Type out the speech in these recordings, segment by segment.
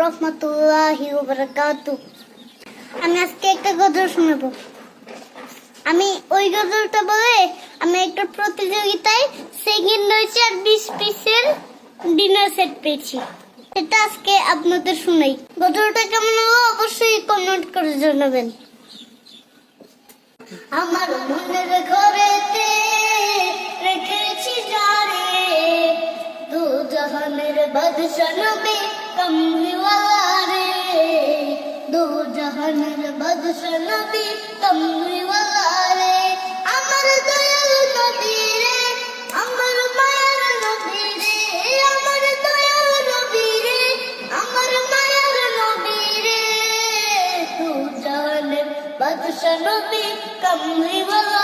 রহমতুল্লাহি আমি আজকে একটা গজল আমি ওই গজলটা বলে আমি একটা প্রতিযোগিতায় সেকেন্ড আর বিশ পিসের ডিনার সেট পেয়েছি। এটা আজকে আপনাদের শুনাই। গজলটা কেমন হলো অবশ্যই কমেন্ট করে জানাবেন। আমার মনের ঘরেতে জাহানের বাদশা নবী কমলিওয়ালা রে দু জাহানের বাদশা নবী কমলিওয়ালা রে আমার দয়াল নবী রে আমার মায়ার নবী রে আমার দয়াল নবী আমার মায়ার নবী রে জাহানের বাদশা নবী কমলিওয়ালা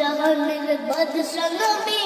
জাহানের বাদশা নবী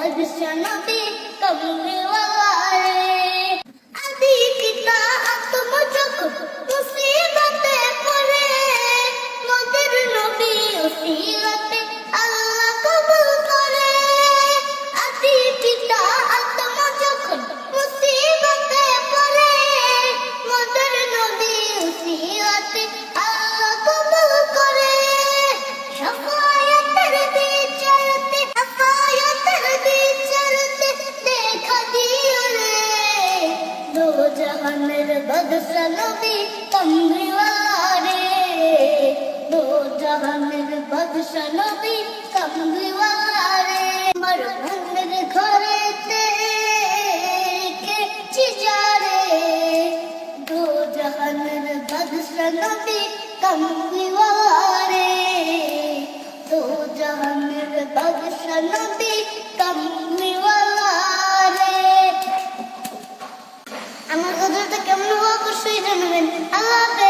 জাহানের বাদশা নবী জাহানের বাদশা নবী কমলিওয়ালা রে দো জাহানের বাদশা নবী কমলিওয়ালা রে আমার মনের ঘরেতে রেখেছি যারে দো জাহানের Love it.